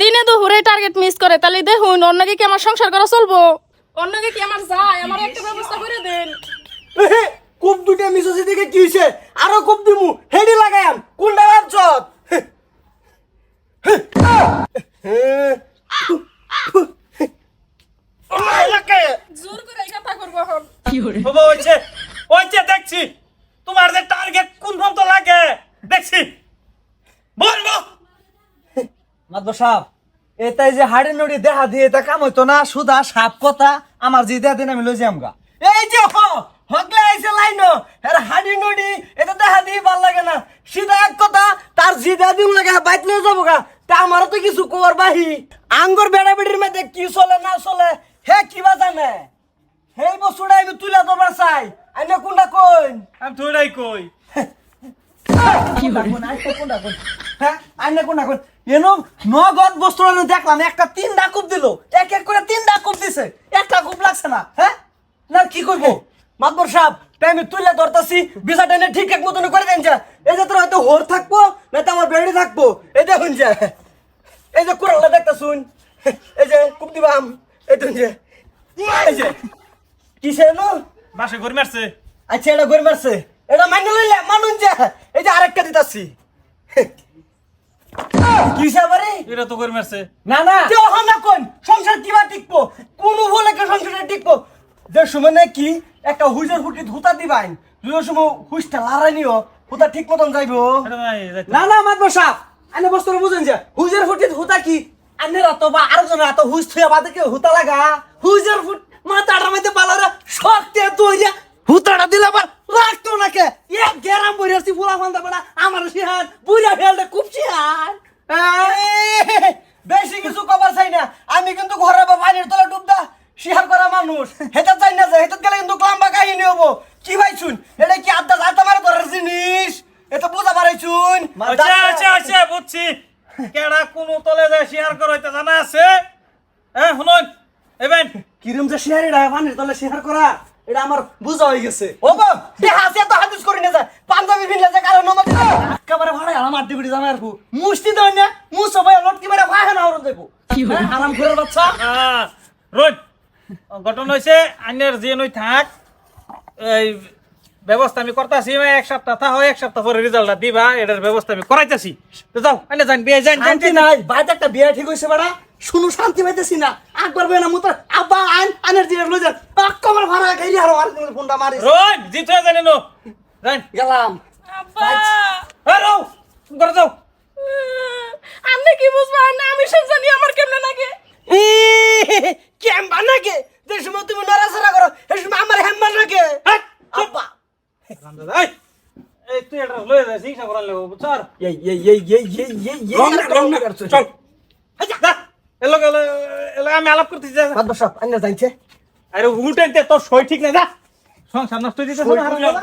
দিনে দুপুরে target miss করে তাহলে দেখুন অন্যকে কি আমার সংসার করা চলবো? অন্যকে কি আমার যায়? আমার একটা ব্যবস্থা করে দেন। কূপ দুটা মিশাছি দেখে কি হইছে? আরও কূপ দিমু হেডি লাগায়াম কোনটা ভাবছত জোর করে এই কথা করব এখন। বাবা হইছে? হইছে দেখছি। তোমার যে টার্গেট কোন পর্যন্ত লাগে? দেখছি। মাদব সাপ এটাই যে হাড়ি নড়ি দেখা দিয়ে এটা কাম হইতো না সুদা সাপ কথা আমার যে দেয়া দিন আমি লই যাম গা। এই যে হকলে আইছে লাইনো এর হাডি নডি এটা দেখা দিয়ে ভালো লাগে না। সিধা এক কথা তার জিদা দিন লাগে বাইক নিয়ে যাব গা। তা আমারও তো কিছু কর বাহি। আঙ্গুর বেড়া বেড়ির মধ্যে কি চলে না চলে হে কিবা জানে? সেই বস্তুটা আমি তুলে তোমার চাই। আইনে কোনটা কইন? আমি তোরাই কই। দেখলাম একটা তিন ডাকুপ দিল এক এক করে তিন ডাকুপ দিছে একটা কুপ লাগছে না হ্যাঁ না কি করব মাতবর সাহেব তাই আমি তুলে ধরতাছি বিষয়টা এনে ঠিক এক মতন করে দেন যা এই যে তোর হয়তো হোর থাকব না তো আমার বেড়ি থাকব এই দেখুন যে এই যে কুড়ালটা দেখতা শুন এই যে কুপ দিবাম এই দেখুন যে এই যে কিসে নো বাসে ঘুরে মারছে। আচ্ছা এটা গড়ি মারছে। এটা মাইনে লইলে মানুন যে এই যে আরেকটা দিতাছি। কিসে আবারে এরা তো ঘুরে মারছে। না না। কেউ না কোন সংসার কিবা টিকবো? কোন বলে কে সংসারে টিকবো? যে সময় নাকি একটা হুইজের ফুটি ধুতা দিবাইন যে সময় হুইসটা লারাই নিও হুতা ঠিক মতন যাইবো। এটা না না মাদব সাপ। আইনা বস্তু বুঝেন যে হুজের ফুটি হুতা কি? আন্নের রাত বা আরেকজন রাত হুজ থুয়া বাদে হুতা লাগা? হুজের ফুট মাথাটা মাইতে পালারে শক্তি তুইয়া হুতাটা দিলে আবার রাখতো না কে এক গেরাম বইরাছি ফুলা ফান্দা বড়া আমার সিহান বুইরা ফেলতে খুব এই, বেশি কিছু কবার চাই না। আমি কিন্তু ঘরে বা পানির তলে ডুবদা শিহার করা মানুষ। হেতা চাই না যে হেতা গেলে কিন্তু লম্বা কাহিনী হব। কি ভাইছুন এটা কি আড্ডা যাতে মারে ধরার জিনিস? এটা বুঝা পারাইছুন আচ্ছা আচ্ছা আচ্ছা বুঝছি। কেডা কোন তলে যায় শেয়ার করতে জানা আছে? হ্যাঁ শুনুন। এবেন। কিরম যে সিহার এটা পানির তলে সিহার করা? এটা আমার বুঝা হয়ে গেছে। ও আছে তো হাদিস করি না যায় পাঞ্জাবি ভিনলে যে কারও নমক একেবারে ভাড়া আমার ডিবিটি জামাই আর মুষ্টি দেয় না মুস সবাই লটকি মেরে ভাই না হরন দেবো। আরাম করে বাচ্চা। রোজ। ঘটনা হয়েছে আইনের যে নই থাক। এই ব্যবস্থা আমি করতেছি এক সপ্তাহ থাক এক সপ্তাহ পরে রেজাল্টটা দিবা এটার ব্যবস্থা আমি করাইতেছি। তো যাও আইনে যান বিয়ে যান, শান্তি নাই বাইরে একটা বিয়ে ঠিক হয়েছে বেড়া। শুনু শান্তি পাইতেছি না। একবার বেনা না মুতার আব্বা আইন আনের দিয়ে লই যান আক্কামার ভাড়া গাইরি হারো আর ফোনটা মারিস রোজ জিত হয়ে জানি নো যান গেলাম আব্বা হ্যাঁ রো করে যাও আপনি কি বুঝবেন না আমি সব জানি আমার কেমনে লাগে কেমবা নাকি যে সময় তুমি নড়াচড়া করো সেই সময় আমার হেম্বার নাকি। আব্বা এই, এই তুই এটা লয়ে যাস হিসাব করার লাগবো বুঝছর এই এই এই এই এই এই চল যা, এলো গেলো এলো আমি আলাপ করতে চাই জানছে আরে উল্টে তোর সই ঠিক না যা। সংসার নষ্ট হয়ে দাদা।